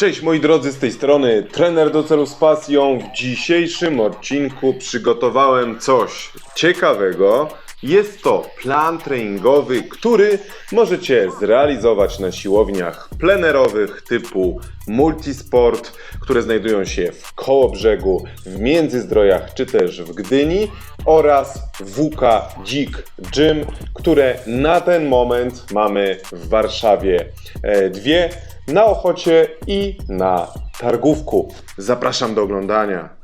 Cześć moi drodzy, z tej strony trener do celu z pasją. W dzisiejszym odcinku przygotowałem coś ciekawego. Jest to plan treningowy, który możecie zrealizować na siłowniach plenerowych typu Multisport, które znajdują się w Kołobrzegu, w Międzyzdrojach czy też w Gdyni oraz WK Dzik Gym, które na ten moment mamy w Warszawie e, dwie na Ochocie i na Targówku. Zapraszam do oglądania.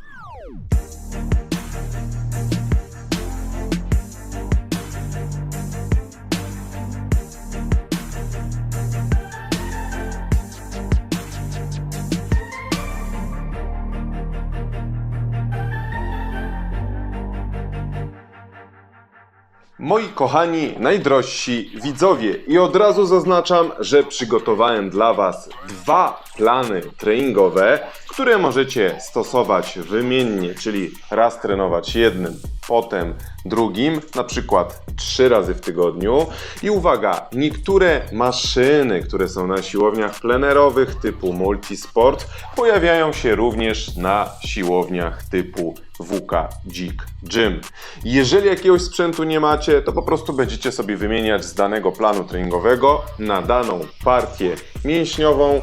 Moi kochani, najdrożsi widzowie, i od razu zaznaczam, że przygotowałem dla Was dwa plany treningowe, które możecie stosować wymiennie, czyli raz trenować jednym, potem drugim, na przykład trzy razy w tygodniu. I uwaga, niektóre maszyny, które są na siłowniach plenerowych typu Multisport, pojawiają się również na siłowniach typu WK Dzik Gym. Jeżeli jakiegoś sprzętu nie macie, to po prostu będziecie sobie wymieniać z danego planu treningowego na daną partię mięśniową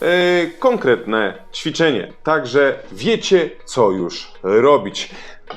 yy, konkretne ćwiczenie. Także wiecie, co już robić.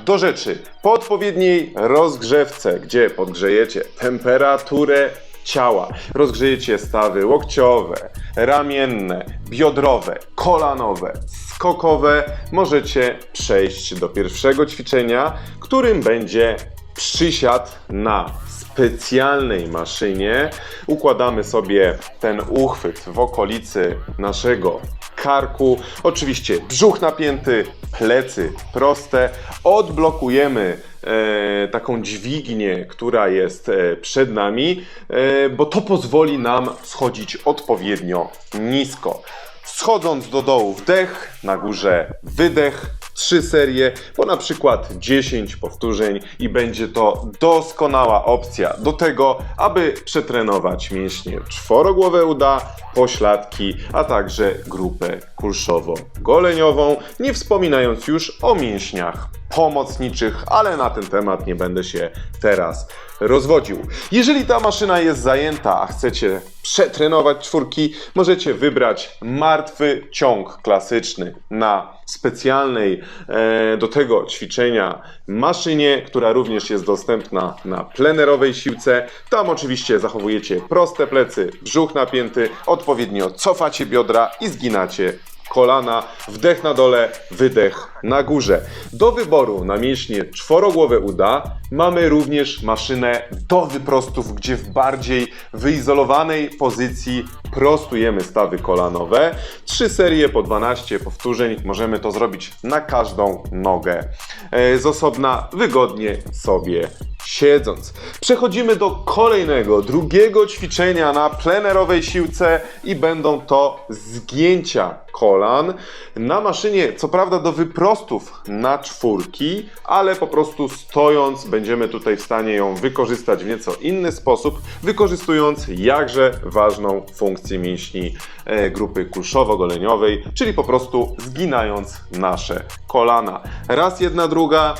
Do rzeczy. Po odpowiedniej rozgrzewce, gdzie podgrzejecie temperaturę ciała, rozgrzejecie stawy łokciowe, ramienne, biodrowe, kolanowe, skokowe, możecie przejść do pierwszego ćwiczenia, którym będzie przysiad na specjalnej maszynie. Układamy sobie ten uchwyt w okolicy naszego karku. Oczywiście brzuch napięty, plecy proste. Odblokujemy e, taką dźwignię, która jest e, przed nami, e, bo to pozwoli nam schodzić odpowiednio nisko. Schodząc do dołu wdech, na górze wydech, trzy serie, po na przykład 10 powtórzeń i będzie to doskonała opcja do tego, aby przetrenować mięśnie czworogłowe uda, pośladki, a także grupę kulszowo-goleniową, nie wspominając już o mięśniach pomocniczych, ale na ten temat nie będę się teraz rozwodził. Jeżeli ta maszyna jest zajęta, a chcecie przetrenować czwórki, możecie wybrać martwy ciąg klasyczny na specjalnej e, do tego ćwiczenia maszynie, która również jest dostępna na plenerowej siłce. Tam oczywiście zachowujecie proste plecy, brzuch napięty, odpowiednio cofacie biodra i zginacie kolana, wdech na dole, wydech na górze. Do wyboru na mięśnie czworogłowe uda mamy również maszynę do wyprostów, gdzie w bardziej wyizolowanej pozycji prostujemy stawy kolanowe. Trzy serie po 12 powtórzeń, możemy to zrobić na każdą nogę e, z osobna, wygodnie sobie siedząc. Przechodzimy do kolejnego, drugiego ćwiczenia na plenerowej siłce i będą to zgięcia kolan na maszynie, co prawda do wyprostów na czwórki, ale po prostu stojąc będziemy tutaj w stanie ją wykorzystać w nieco inny sposób, wykorzystując jakże ważną funkcję mięśni e, grupy kulszowo-goleniowej, czyli po prostu zginając nasze kolana. Raz jedna, druga,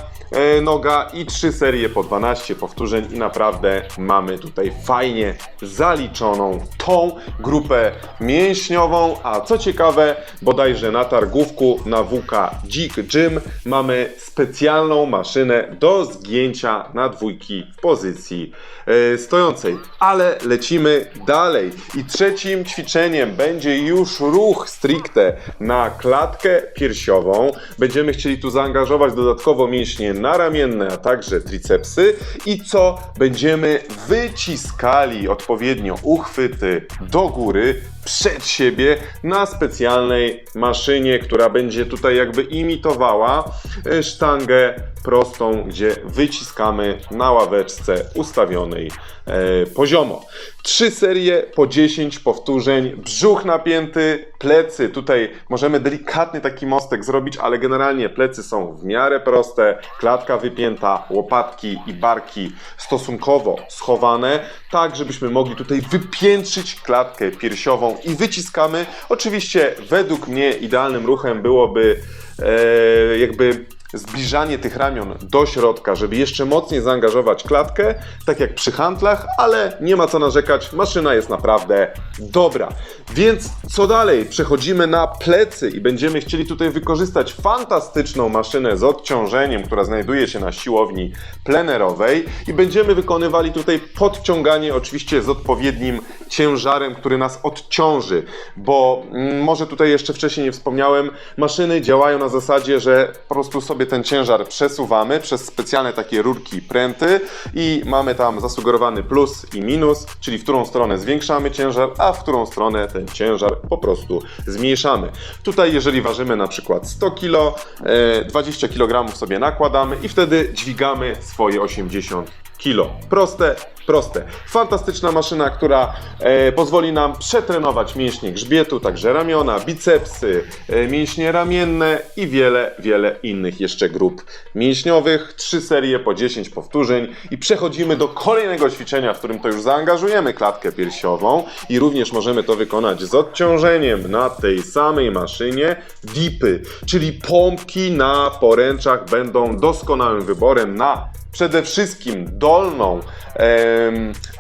noga i trzy serie po 12 powtórzeń i naprawdę mamy tutaj fajnie zaliczoną tą grupę mięśniową, a co ciekawe, bodajże na targówku na WK Dzik Gym mamy specjalną maszynę do zgięcia na dwójki w pozycji e, stojącej. Ale lecimy dalej i trzecim ćwiczeniem będzie już ruch stricte na klatkę piersiową. Będziemy chcieli tu zaangażować dodatkowo mięśnie naramienne, a także tricepsy i co? Będziemy wyciskali odpowiednio uchwyty do góry przed siebie na specjalnej maszynie, która będzie tutaj jakby imitowała e, sztangę prostą, gdzie wyciskamy na ławeczce ustawionej e, poziomo. Trzy serie po 10 powtórzeń, brzuch napięty, plecy. Tutaj możemy delikatny taki mostek zrobić, ale generalnie plecy są w miarę proste, klatka wypięta, łopatki i barki stosunkowo schowane, tak żebyśmy mogli tutaj wypiętrzyć klatkę piersiową i wyciskamy. Oczywiście według mnie idealnym ruchem byłoby e, jakby zbliżanie tych ramion do środka, żeby jeszcze mocniej zaangażować klatkę, tak jak przy handlach, ale nie ma co narzekać, maszyna jest naprawdę dobra. Więc co dalej? Przechodzimy na plecy i będziemy chcieli tutaj wykorzystać fantastyczną maszynę z odciążeniem, która znajduje się na siłowni plenerowej i będziemy wykonywali tutaj podciąganie oczywiście z odpowiednim ciężarem, który nas odciąży, bo mm, może tutaj jeszcze wcześniej nie wspomniałem, maszyny działają na zasadzie, że po prostu sobie ten ciężar przesuwamy przez specjalne takie rurki pręty i mamy tam zasugerowany plus i minus, czyli w którą stronę zwiększamy ciężar, a w którą stronę ten ciężar po prostu zmniejszamy. Tutaj jeżeli ważymy na przykład 100 kg, e, 20 kg sobie nakładamy i wtedy dźwigamy swoje 80 kilo. Proste, proste. Fantastyczna maszyna, która e, pozwoli nam przetrenować mięśnie grzbietu, także ramiona, bicepsy, e, mięśnie ramienne i wiele, wiele innych jeszcze grup mięśniowych. Trzy serie po 10 powtórzeń i przechodzimy do kolejnego ćwiczenia, w którym to już zaangażujemy klatkę piersiową i również możemy to wykonać z odciążeniem na tej samej maszynie. Dipy, czyli pompki na poręczach będą doskonałym wyborem na przede wszystkim dolną,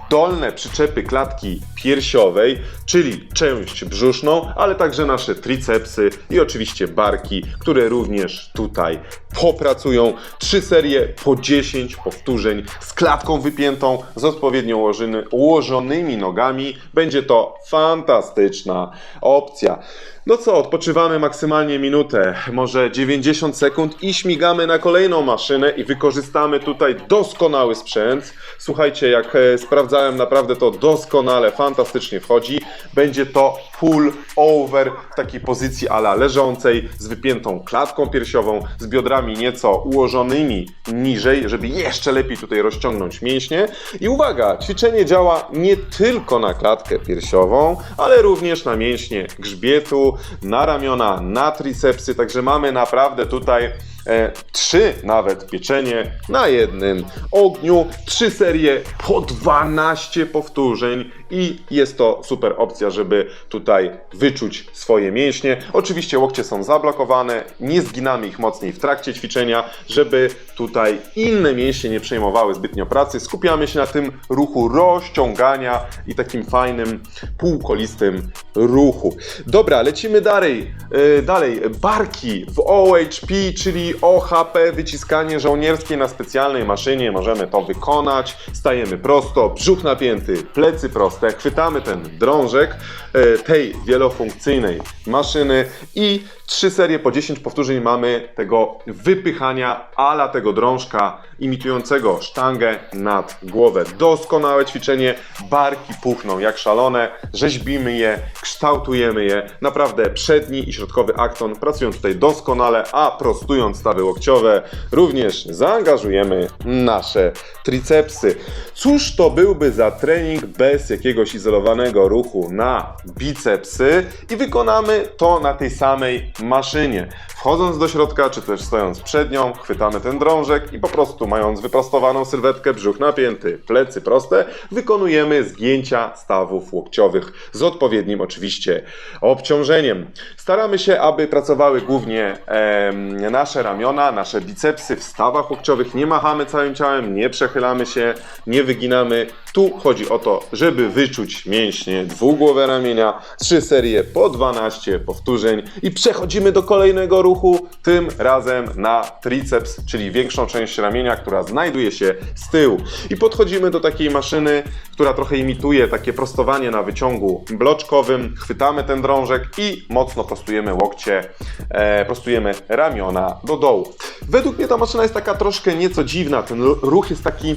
dolne przyczepy klatki piersiowej, czyli część brzuszną, ale także nasze tricepsy i oczywiście barki, które również tutaj popracują. Trzy serie po 10 powtórzeń z klatką wypiętą, z odpowiednio ułożony, ułożonymi nogami. Będzie to fantastyczna opcja. No co, odpoczywamy maksymalnie minutę, może 90 sekund i śmigamy na kolejną maszynę i wykorzystamy tutaj doskonały sprzęt. Słuchajcie, jak e, sprawdzałem, naprawdę to doskonale, fantastycznie wchodzi. Będzie to pull over w takiej pozycji ala leżącej, z wypiętą klatką piersiową, z biodrami nieco ułożonymi niżej, żeby jeszcze lepiej tutaj rozciągnąć mięśnie. I uwaga, ćwiczenie działa nie tylko na klatkę piersiową, ale również na mięśnie grzbietu, na ramiona, na tricepsy, także mamy naprawdę tutaj e, trzy nawet pieczenie na jednym ogniu, trzy serie po 12 powtórzeń i jest to super opcja, żeby tutaj wyczuć swoje mięśnie. Oczywiście łokcie są zablokowane, nie zginamy ich mocniej w trakcie ćwiczenia, żeby tutaj inne mięśnie nie przejmowały zbytnio pracy. Skupiamy się na tym ruchu rozciągania i takim fajnym, półkolistym ruchu. Dobra, lecimy dalej. Yy, dalej, barki w OHP, czyli OHP, wyciskanie żołnierskie na specjalnej maszynie. Możemy to wykonać. Stajemy prosto, brzuch napięty, plecy proste. Chwytamy ten drążek e, tej wielofunkcyjnej maszyny i trzy serie po 10 powtórzeń mamy tego wypychania ala tego drążka imitującego sztangę nad głowę. Doskonałe ćwiczenie, barki puchną jak szalone, rzeźbimy je, kształtujemy je. Naprawdę przedni i środkowy akton pracują tutaj doskonale, a prostując stawy łokciowe również zaangażujemy nasze tricepsy. Cóż to byłby za trening bez jakiegoś izolowanego ruchu na bicepsy i wykonamy to na tej samej maszynie. Wchodząc do środka, czy też stojąc przed nią, chwytamy ten drążek i po prostu mając wyprostowaną sylwetkę, brzuch napięty, plecy proste, wykonujemy zgięcia stawów łokciowych z odpowiednim oczywiście obciążeniem. Staramy się, aby pracowały głównie em, nasze ramiona, nasze bicepsy w stawach łokciowych. Nie machamy całym ciałem, nie przechylamy się, nie wyginamy. Tu chodzi o to, żeby wyczuć mięśnie dwugłowe ramienia, trzy serie po 12 powtórzeń i przechodzimy do kolejnego ruchu, tym razem na triceps, czyli większą część ramienia, która znajduje się z tyłu. I podchodzimy do takiej maszyny, która trochę imituje takie prostowanie na wyciągu bloczkowym. Chwytamy ten drążek i mocno prostujemy łokcie, e, prostujemy ramiona do dołu. Według mnie ta maszyna jest taka troszkę nieco dziwna, ten ruch jest taki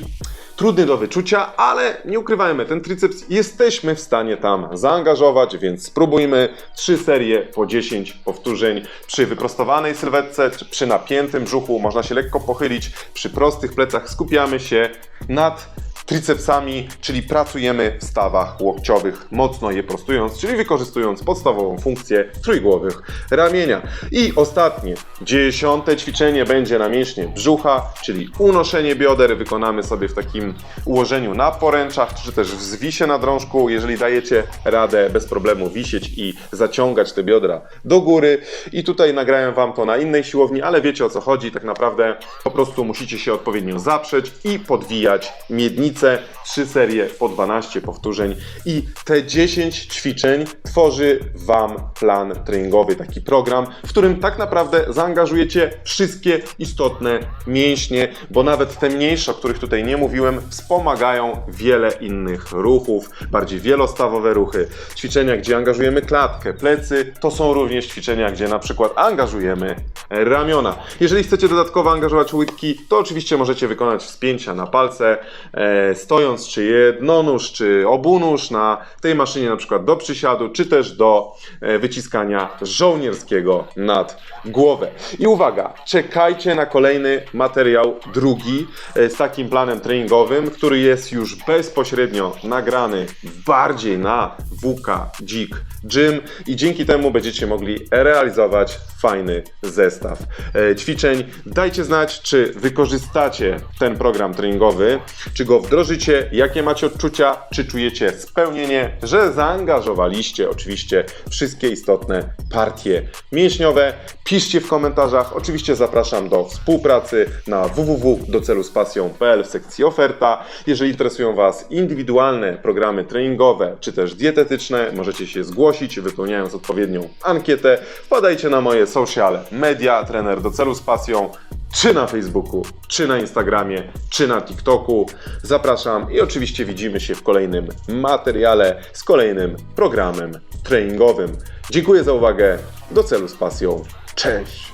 trudny do wyczucia, ale nie ukrywajmy, ten triceps jesteśmy w stanie tam zaangażować, więc spróbujmy trzy serie po 10 powtórzeń. Przy wyprostowanej sylwetce, czy przy napiętym brzuchu, można się lekko pochylić, przy prostych plecach skupiamy się nad tricepsami, czyli pracujemy w stawach łokciowych, mocno je prostując, czyli wykorzystując podstawową funkcję trójgłowych ramienia. I ostatnie, dziesiąte ćwiczenie będzie na mięśnie brzucha, czyli unoszenie bioder. Wykonamy sobie w takim ułożeniu na poręczach, czy też w zwisie na drążku. Jeżeli dajecie radę bez problemu wisieć i zaciągać te biodra do góry. I tutaj nagrałem Wam to na innej siłowni, ale wiecie o co chodzi. Tak naprawdę po prostu musicie się odpowiednio zaprzeć i podwijać miednicę. Trzy serie po 12 powtórzeń i te 10 ćwiczeń tworzy Wam plan treningowy, taki program, w którym tak naprawdę zaangażujecie wszystkie istotne mięśnie, bo nawet te mniejsze, o których tutaj nie mówiłem, wspomagają wiele innych ruchów, bardziej wielostawowe ruchy. Ćwiczenia, gdzie angażujemy klatkę, plecy, to są również ćwiczenia, gdzie na przykład angażujemy ramiona. Jeżeli chcecie dodatkowo angażować łydki, to oczywiście możecie wykonać wspięcia na palce, e, stojąc, czy jednonóż, czy obunóż na tej maszynie na przykład do przysiadu, czy też do e, wyciskania żołnierskiego nad głowę. I uwaga, czekajcie na kolejny materiał, drugi, e, z takim planem treningowym, który jest już bezpośrednio nagrany bardziej na WK Dzik Gym i dzięki temu będziecie mogli realizować fajny zestaw e, ćwiczeń. Dajcie znać, czy wykorzystacie ten program treningowy, czy go wdrożycie, jakie macie odczucia, czy czujecie spełnienie, że zaangażowaliście oczywiście wszystkie istotne partie mięśniowe. Piszcie w komentarzach. Oczywiście zapraszam do współpracy na www.doceluspasją.pl w sekcji oferta. Jeżeli interesują Was indywidualne programy treningowe czy też dietetyczne, możecie się zgłosić wypełniając odpowiednią ankietę. Podajcie na moje sociale media, trener do celu z pasją, czy na Facebooku, czy na Instagramie, czy na TikToku. Zapraszam i oczywiście widzimy się w kolejnym materiale z kolejnym programem treningowym. Dziękuję za uwagę. Do celu z pasją. Cześć!